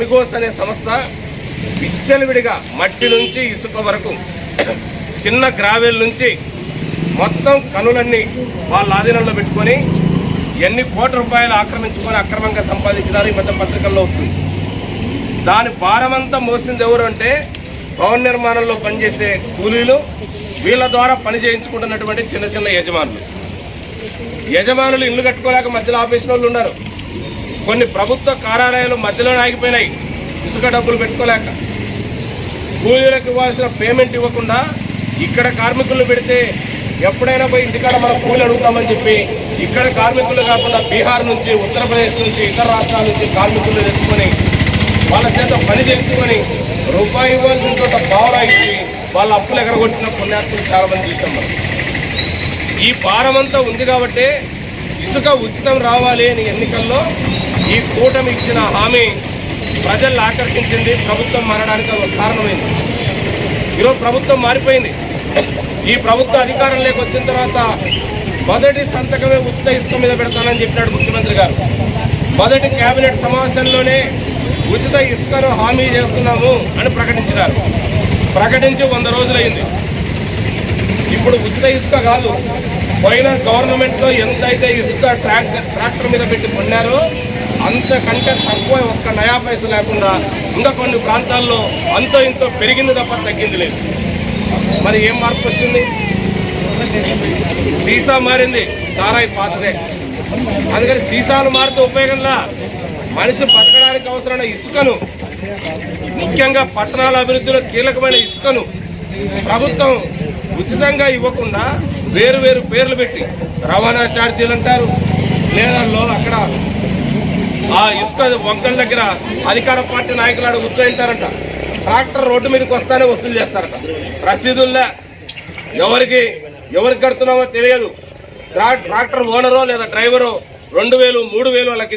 Amigos అనే సంస్థ విచ్చలవిడిగా మట్టి నుంచి ఇసుక వరకు చిన్న గ్రావెల్ నుంచి మొత్తం కనులన్నీ వాళ్ళ ఆధీనంలో పెట్టుకొని ఎన్ని కోట్ల రూపాయలు ఆక్రమించుకొని అక్రమంగా సంపాదించినారు ఈ మధ్య పత్రికల్లో వస్తుంది. దాని భారమంతా మోసింది ఎవరు అంటే భవన నిర్మాణంలో పనిచేసే కూలీలు వీళ్ళ ద్వారా పని చేయించుకుంటున్నటువంటి చిన్న చిన్న యజమానులు. యజమానులు ఇల్లు కట్టుకోలేక మధ్యలో ఆఫీసులో వాళ్ళు ఉన్నారు. కొన్ని ప్రభుత్వ కార్యాలయాలు మధ్యలోనే ఆగిపోయినాయి. ఇసుక డబ్బులు పెట్టుకోలేక. కూలీలకు ఇవ్వాల్సిన పేమెంట్ ఇవ్వకుండా ఇక్కడ కార్మికులు పెడితే ఎప్పుడైనా పోయి ఇంటికాడ మనం కూలి అడుగుతామని చెప్పి ఇక్కడ కార్మికులు కాకుండా బీహార్ నుంచి ఉత్తరప్రదేశ్ నుంచి ఇతర రాష్ట్రాల నుంచి కార్మికులు తెచ్చుకొని వాళ్ళ చేత పని చేయించుకొని రూపాయి ఇవ్వాల్సిన చోట పావులా ఇచ్చి వాళ్ళ అప్పులు ఎగరగొట్టిన పుణ్యాత్తులు చాలామంది చూసాం మనం. ఈ భారమంతా ఉంది కాబట్టి ఇసుక ఉచితం రావాలి అని ఎన్నికల్లో ఈ కూటమి ఇచ్చిన హామీ ప్రజల్ని ఆకర్షించింది. ప్రభుత్వం మారడానికి ఒక కారణమైంది. ఈరోజు ప్రభుత్వం మారిపోయింది. ఈ ప్రభుత్వ అధికారంలోకి వచ్చిన తర్వాత మొదటి సంతకమే ఉచిత ఇసుక మీద పెడతానని చెప్పినాడు ముఖ్యమంత్రి గారు. మొదటి కేబినెట్ సమావేశంలోనే ఉచిత ఇసుకను హామీ చేస్తున్నాము అని ప్రకటించినారు. ప్రకటించి వంద రోజులైంది. ఇప్పుడు ఉచిత ఇసుక కాదు. పోయిన గవర్నమెంట్లో ఎంతైతే ఇసుక ట్రాక్టర్ ట్రాక్టర్ మీద పెట్టి కొన్నారో అంతకంటే తక్కువ ఒక్క నయా పైస లేకుండా ఇంకా కొన్ని ప్రాంతాల్లో అంతో ఇంతో పెరిగింది తప్ప తగ్గింది లేదు. మరి ఏం మార్పు వచ్చింది? సీసా మారింది. సారాయి పాతదే. అందుకని సీసాలు మారితే ఉపయోగంలా మనిషి బతకడానికి అవసరమైన ఇసుకను ముఖ్యంగా పట్టణాల అభివృద్ధిలో కీలకమైన ఇసుకను ప్రభుత్వం ఉచితంగా ఇవ్వకుండా వేరు వేరు పేర్లు పెట్టి రవాణా ఛార్జీలు అంటారు. లేదా అక్కడ ఆ ఇసుక వంకల దగ్గర అధికార పార్టీ నాయకులు ఆడ కూర్చోంటారంట ట్రాక్టర్ రోడ్డు మీదకి వస్తానే వసూలు చేస్తారట. రసీదుల్లా ఎవరికి ఎవరికి కడుతున్నామో తెలియదు. ట్రాక్టర్ ఓనరో లేదా డ్రైవరో రెండు వేలు మూడు వేలు వాళ్ళకి